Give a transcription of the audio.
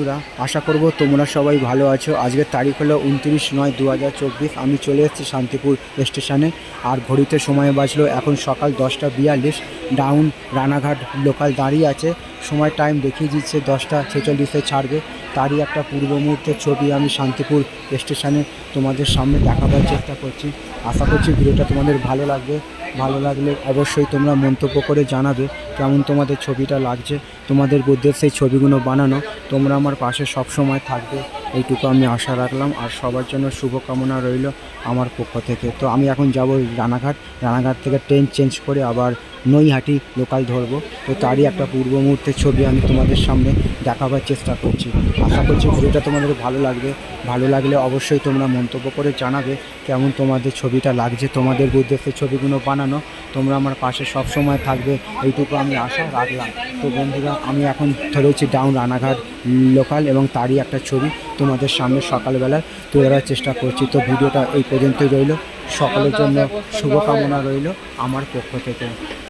বন্ধুরা, আশা করব তোমরা সবাই ভালো আছো। আজকের তারিখ হলো উনত্রিশ নয় দু হাজার চব্বিশ। আমি চলে এসেছি শান্তিপুর স্টেশনে। আর ঘড়িতে সময় বাজলো এখন সকাল দশটা বিয়াল্লিশ। ডাউন রানাঘাট লোকাল দাঁড়িয়ে আছে। সময় টাইম দেখিয়ে দিচ্ছে দশটা ছেচল্লিশে ছাড়বে। তারই একটা পূর্ব মুহূর্তের ছবি আমি শান্তিপুর স্টেশনে তোমাদের সামনে দেখাবার চেষ্টা করছি। আশা করছি ভিডিওটা তোমাদের ভালো লাগবে। ভালো লাগলে অবশ্যই তোমরা মন্তব্য করে জানাবে কেমন তোমাদের ছবিটা লাগছে। তোমাদের উদ্দেশ্যে সেই ছবিগুলো বানানো। তোমরা আমার পাশে সব সময় থাকবে। এইটুকু আমি আশা রাখলাম। আর সবার জন্য শুভকামনা রইল আমার পক্ষ থেকে। তো আমি এখন যাব রানাঘাট। রানাঘাট থেকে ট্রেন চেঞ্জ করে আবার নৈহাটি লোকাল ধরবো। তো তারই একটা পূর্ব মুহূর্তের ছবি আমি তোমাদের সামনে দেখাবার চেষ্টা করছি। আশা করছি ভিডিওটা তোমাদের ভালো লাগবে। ভালো লাগলে অবশ্যই তোমরা মন্তব্য করে জানাবে। কেমন তোমাদের ছবিটা লাগছে, তোমাদের উদ্দেশ্যে ছবিগুলো বানানো, তোমরা আমার পাশে সব সময় থাকবে, এইটুকু আমি আশা রাখলাম। তো বন্ধুরা, আমি এখন ধরেছি ডাউন রানাঘাট লোকাল এবং তারই একটা ছবি তোমাদের সামনে সকালবেলা তুলে ধরার চেষ্টা করছি। তো ভিডিওটা এই পর্যন্তই রইল। সকলের জন্য শুভকামনা রইল আমার পক্ষ থেকে।